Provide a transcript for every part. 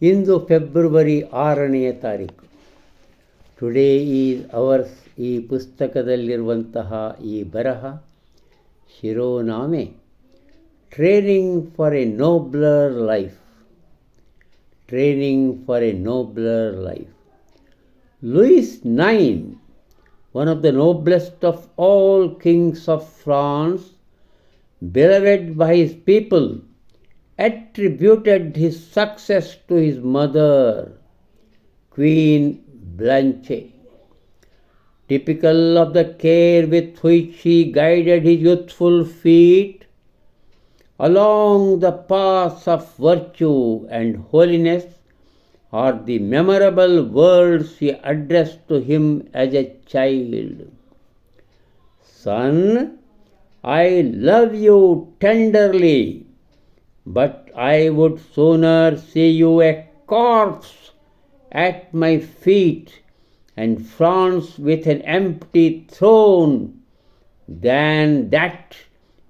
ಇಂದು February ಆರನೆಯ ತಾರೀಕು today is ours ಈ ಪುಸ್ತಕದಲ್ಲಿರುವಂತಹ ಈ ಬರಹ ಶಿರೋನಾಮೆ training for a nobler life training for a nobler life Louis nine one of the noblest of all kings of France, beloved by his people, attributed his success to his mother, Queen Blanche. Typical of the care with which he guided his youthful feet along the paths of virtue and holiness are the memorable words he addressed to him as a child. Son, I love you tenderly, but I would sooner see you a corpse at my feet and France with an empty throne than that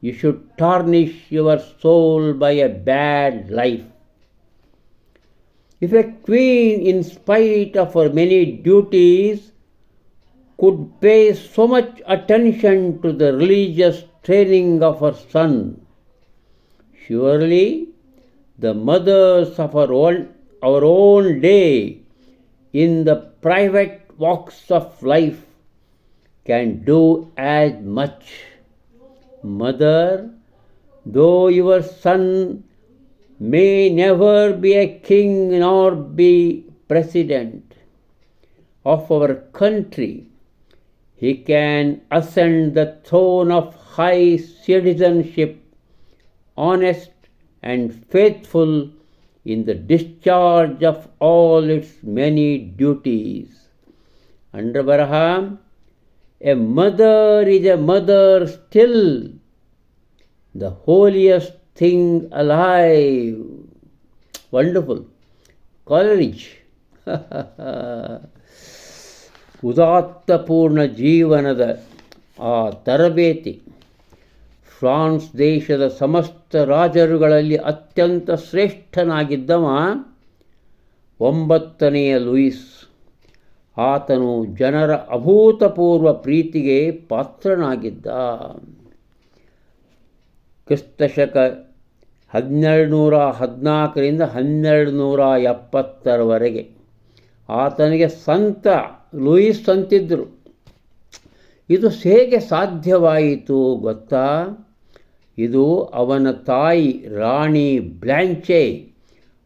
you should tarnish your soul by a bad life. If a queen, in spite of her many duties, could pay so much attention to the religious training of her son, surely the mothers of our own, our own day in the private walks of life can do as much. Mother, though your son may never be a king nor be president of our country, he can ascend the throne of high citizenship, honest and faithful in the discharge of all its many duties. Under Baraham, a mother is a mother still, the holiest thing alive. Wonderful. Coleridge. ಉದಾತ್ತಪೂರ್ಣ ಜೀವನದ ಆ ತರಬೇತಿ France ದೇಶದ ಸಮಸ್ತ ರಾಜರುಗಳಲ್ಲಿ ಅತ್ಯಂತ ಶ್ರೇಷ್ಠನಾಗಿದ್ದವ ಒಂಬತ್ತನೆಯ Louis. ಆತನು ಜನರ ಅಭೂತಪೂರ್ವ ಪ್ರೀತಿಗೆ ಪಾತ್ರನಾಗಿದ್ದ. ಕ್ರಿಸ್ತಶಕ ಹನ್ನೆರಡು ನೂರ ಹದಿನಾಲ್ಕರಿಂದ ಹನ್ನೆರಡು ನೂರ ಎಪ್ಪತ್ತರವರೆಗೆ ಆತನಿಗೆ ಸಂತ ಲೂಯಿಸ್ ಅಂತಿದ್ದರು ಇದು ಹೇಗೆ ಸಾಧ್ಯವಾಯಿತು ಗೊತ್ತಾ? ಇದು ಅವನ ತಾಯಿ ರಾಣಿ ಬ್ಲ್ಯಾಂಚೆ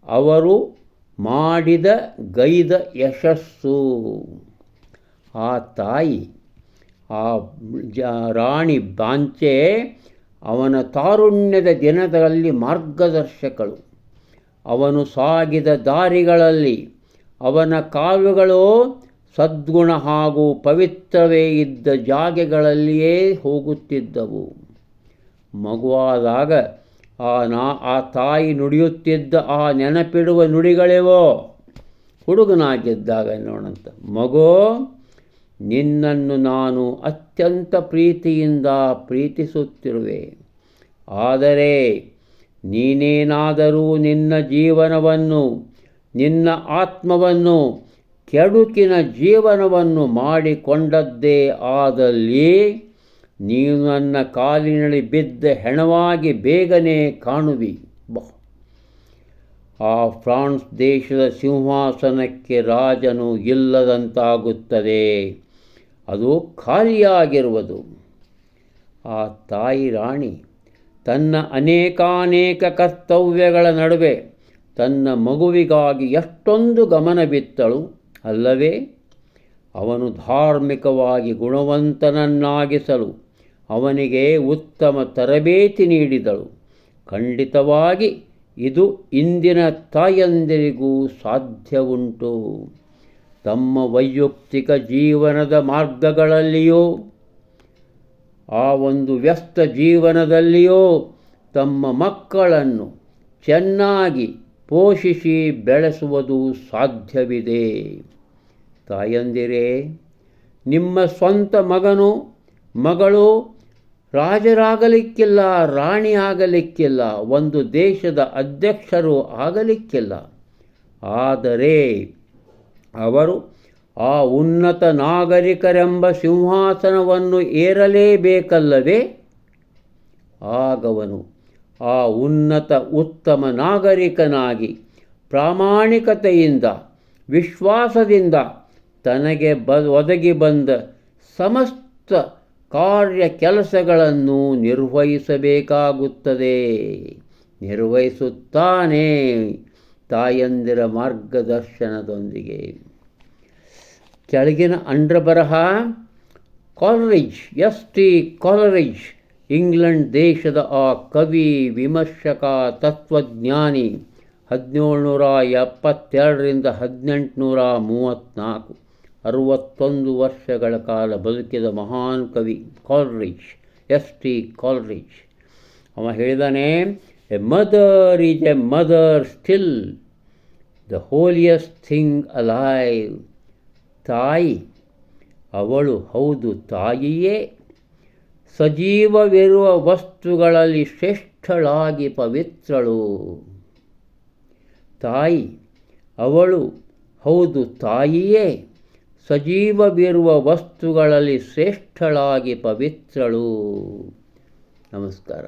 ಅವರು ಮಾಡಿದ ಗೈದ ಯಶಸ್ಸು. ಆ ತಾಯಿ, ಆ ಜ, ರಾಣಿ ಬಾಂಚೆ ಅವನ ತಾರುಣ್ಯದ ದಿನದಲ್ಲಿ ಮಾರ್ಗದರ್ಶಕಳು. ಅವನು ಸಾಗಿದ ದಾರಿಗಳಲ್ಲಿ ಅವನ ಕಾಲುಗಳು ಸದ್ಗುಣ ಹಾಗೂ ಪವಿತ್ರವೇ ಇದ್ದ ಜಾಗೆಗಳಲ್ಲಿಯೇ ಹೋಗುತ್ತಿದ್ದವು. ಮಗುವಾದಾಗ ಆ ನಾ, ಆ ತಾಯಿ ನುಡಿಯುತ್ತಿದ್ದ ಆ ನೆನಪಿಡುವ ನುಡಿಗಳಿವೋ? ಹುಡುಗನಾಗಿದ್ದಾಗ ನೋಡಂತ ಮಗೋ, ನಿನ್ನನ್ನು ನಾನು ಅತ್ಯಂತ ಪ್ರೀತಿಯಿಂದ ಪ್ರೀತಿಸುತ್ತಿರುವೆ. ಆದರೆ ನೀನೇನಾದರೂ ನಿನ್ನ ಜೀವನವನ್ನು, ನಿನ್ನ ಆತ್ಮವನ್ನು, ಕೆಡುಕಿನ ಜೀವನವನ್ನು ಮಾಡಿಕೊಂಡದ್ದೇ ಆದಲ್ಲಿ ನೀನು ನನ್ನ ಕಾಲಿನಲ್ಲಿ ಬಿದ್ದ ಹೆಣವಾಗಿ ಬೇಗನೆ ಕಾಣುವಿ. ಆ ಫ್ರಾನ್ಸ್ ದೇಶದ ಸಿಂಹಾಸನಕ್ಕೆ ರಾಜನು ಇಲ್ಲದಂತಾಗುತ್ತದೆ. ಅದು ಖಾಲಿಯಾಗಿರುವುದು. ಆ ತಾಯಿ ರಾಣಿ, ತನ್ನ ಅನೇಕಾನೇಕ ಕರ್ತವ್ಯಗಳ ನಡುವೆ ತನ್ನ ಮಗುವಿಗಾಗಿ ಎಷ್ಟೊಂದು ಗಮನ ಬಿತ್ತಳು. ಅಲ್ಲವೇ, ಅವನು ಧಾರ್ಮಿಕವಾಗಿ ಗುಣವಂತನನ್ನಾಗಿಸಲು ಅವನಿಗೆ ಉತ್ತಮ ತರಬೇತಿ ನೀಡಿದಳು. ಖಂಡಿತವಾಗಿ ಇದು ಇಂದಿನ ತಾಯಂದಿರಿಗೂ ಸಾಧ್ಯವುಂಟು. ತಮ್ಮ ವೈಯಕ್ತಿಕ ಜೀವನದ ಮಾರ್ಗಗಳಲ್ಲಿಯೋ, ಆ ಒಂದು ವ್ಯಸ್ತ ಜೀವನದಲ್ಲಿಯೋ ತಮ್ಮ ಮಕ್ಕಳನ್ನು ಚೆನ್ನಾಗಿ ಪೋಷಿಸಿ ಬೆಳೆಸುವುದು ಸಾಧ್ಯವಿದೆ. ತಾಯಂದಿರೇ, ನಿಮ್ಮ ಸ್ವಂತ ಮಗನು, ಮಗಳು ರಾಜರಾಗಲಿಕ್ಕಿಲ್ಲ ರಾಣಿ ಆಗಲಿಕ್ಕಿಲ್ಲ ಒಂದು ದೇಶದ ಅಧ್ಯಕ್ಷರು ಆಗಲಿಕ್ಕಿಲ್ಲ. ಆದರೆ ಅವರು ಆ ಉನ್ನತ ನಾಗರಿಕರೆಂಬ ಸಿಂಹಾಸನವನ್ನು ಏರಲೇಬೇಕಲ್ಲವೇ? ಆಗವನು ಆ ಉನ್ನತ ಉತ್ತಮ ನಾಗರಿಕನಾಗಿ ಪ್ರಾಮಾಣಿಕತೆಯಿಂದ, ವಿಶ್ವಾಸದಿಂದ ತನಗೆ ಬ, ಒದಗಿ ಬಂದ ಸಮಸ್ತ ಕಾರ್ಯ ಕೆಲಸಗಳನ್ನು ನಿರ್ವಹಿಸಬೇಕಾಗುತ್ತದೆ. ನಿರ್ವಹಿಸುತ್ತಾನೆ ತಾಯಂದಿರ ಮಾರ್ಗದರ್ಶನದೊಂದಿಗೆ. ಕೆಳಗಿನ ಅಂಡ್ರ ಬರಹ Coleridge, S T Coleridge, England ದೇಶದ ಆ ಕವಿ, ವಿಮರ್ಶಕ, ತತ್ವಜ್ಞಾನಿ, ಹದಿನೇಳು ನೂರ ಎಪ್ಪತ್ತೆರಡರಿಂದ ಹದಿನೆಂಟುನೂರ ಮೂವತ್ತ್ನಾಲ್ಕು. ಅರುವತ್ತೊಂದು ವರ್ಷಗಳ ಕಾಲ ಬದುಕಿದ ಮಹಾನ್ ಕವಿ ಕಾಲ್ರಿಜ್ ಎಸ್ ಟಿ ಕಾಲ್ರಿಜ್ ಅವ ಹೇಳಿದಾನೆ, a mother is a mother still, the holiest thing alive, ತಾಯಿ. ಅವಳು, ಹೌದು, ತಾಯಿಯೇ. ಸಜೀವವಿರುವ ವಸ್ತುಗಳಲ್ಲಿ ಶ್ರೇಷ್ಠಳಾಗಿ ಪವಿತ್ರಳು. ತಾಯಿ, ಅವಳು, ಹೌದು, ತಾಯಿಯೇ. ಸಜೀವವಿರುವ ವಸ್ತುಗಳಲ್ಲಿ ಶ್ರೇಷ್ಠಳಾಗಿ ಪವಿತ್ರಳು. ನಮಸ್ಕಾರ.